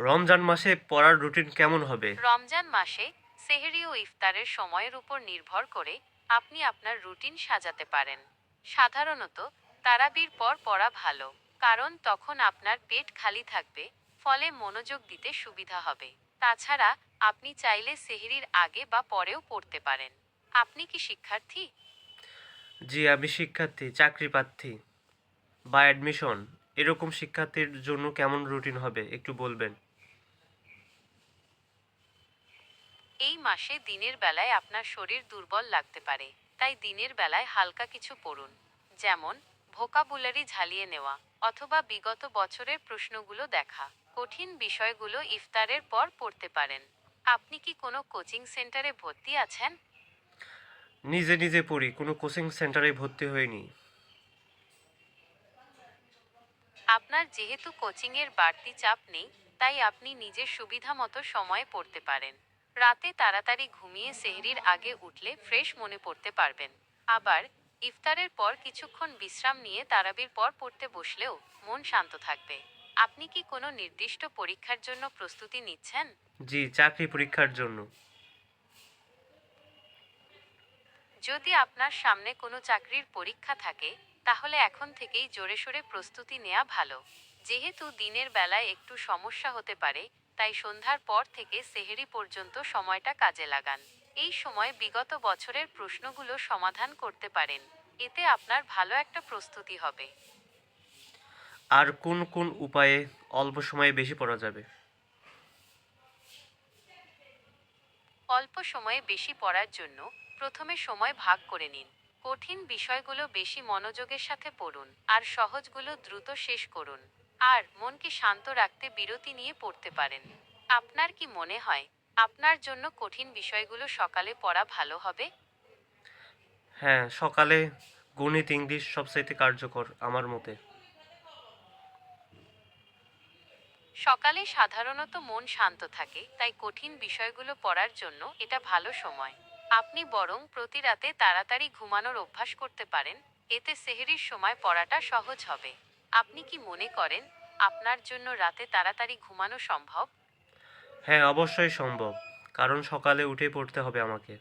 রমজান মাসে পড়ার রুটিন কেমন হবে? রমজান মাসে সেহরি ও ইফতারের সময়ের উপর নির্ভর করে আপনি আপনার রুটিন সাজাতে পারেন। সাধারণত তারাবির পর পড়া ভালো কারণ তখন আপনার পেট খালি থাকবে ফলে মনোযোগ দিতে সুবিধা হবে। তাছাড়া আপনি চাইলে সেহরির আগে বা পরেও পড়তে পারেন। আপনি কি শিক্ষার্থী? জি আমি শিক্ষার্থী চাকরি প্রার্থী। বা অ্যাডমিশন এরকম শিক্ষার্থীর জন্য কেমন রুটিন হবে একটু বলবেন? এই মাসে দিনের বেলায় আপনার শরীর দুর্বল লাগতে পারে তাই দিনের বেলায় হালকা কিছু পড়ুন। যেমন ভোকাবুলারি ঝালিয়ে নেওয়া অথবা বিগত বছরের প্রশ্নগুলো দেখা। কঠিন বিষয়গুলো ইফতারের পর পড়তে পারেন। আপনি কি কোনো কোচিং সেন্টারে ভর্তি আছেন? নিজে নিজে পড়ি কোনো কোচিং সেন্টারে ভর্তি হইনি। আপনার যেহেতু কোচিংয়ের বাড়তি চাপ নেই তাই আপনি নিজের সুবিধা মতো সময়ে পড়তে পারেন। রাতে তাড়াতাড়ি ঘুমিয়ে সেহরির আগে উঠলে ফ্রেশ মনে পড়তে পারবেন। আবার ইফতারের পর কিছুক্ষণ বিশ্রাম নিয়ে তারাবির পর পড়তে বসলেও মন শান্ত থাকবে। আপনি কি কোনো নির্দিষ্ট পরীক্ষার জন্য প্রস্তুতি নিচ্ছেন? জি চাকরি পরীক্ষার জন্য। যদি আপনার সামনে কোনো চাকরির পরীক্ষা থাকে তাহলে এখন থেকেই জোরে সোরে প্রস্তুতি নেওয়া ভালো। যেহেতু দিনের বেলায় একটু সমস্যা হতে পারে তাই সন্ধ্যার পর থেকে সেহেরি পর্যন্ত সময়টা কাজে লাগান। এই সময় বিগত বছরের প্রশ্নগুলো সমাধান করতে পারেন। এতে আপনার ভালো একটা প্রস্তুতি হবে। আর কোন কোন উপায়ে অল্প সময়ে বেশি পড়া যাবে? অল্প সময়ে বেশি পড়ার জন্য প্রথমে সময় ভাগ করে নিন। কঠিন বিষয়গুলো বেশি মনোযোগের সাথে পড়ুন আর সহজগুলো দ্রুত শেষ করুন। আর মনকে শান্ত রাখতে বিরতি নিয়ে পড়তে পারেন। আপনার কি মনে হয় আপনার জন্য কঠিন বিষয়গুলো সকালে পড়া ভালো হবে? হ্যাঁ সকালে গণিত ইংলিশ সবচাইতে কার্যকর আমার মতে। সকালে সাধারণত মন শান্ত থাকে তাই কঠিন বিষয়গুলো পড়ার জন্য এটা ভালো সময়। আপনি বরং প্রতি রাতে তাড়াতাড়ি ঘুমানোর অভ্যাস করতে পারেন এতে সেহরির সময় পড়াটা সহজ হবে। আপনি কি মনে করেন আপনার জন্য রাতে তাড়াতাড়ি ঘুমানো সম্ভব? হ্যাঁ অবশ্যই সম্ভব। কারণ সকালে উঠে পড়তে হবে আমাকে।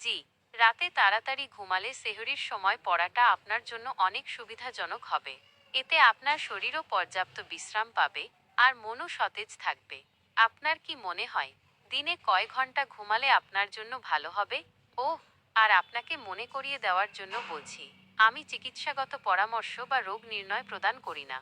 জি রাতে তাড়াতাড়ি ঘুমালে সেহরির সময় পড়াটা আপনার জন্য অনেক সুবিধাজনক হবে। এতে আপনার শরীরও পর্যাপ্ত বিশ্রাম পাবে আর মনও সতেজ থাকবে। আপনার কি মনে হয় দিনে কয় ঘণ্টা ঘুমালে আপনার জন্য ভালো হবে? ও আর আপনাকে মনে করিয়ে দেওয়ার জন্য বলছি। আমি চিকিৎসাগত পরামর্শ বা রোগ নির্ণয় প্রদান করি না।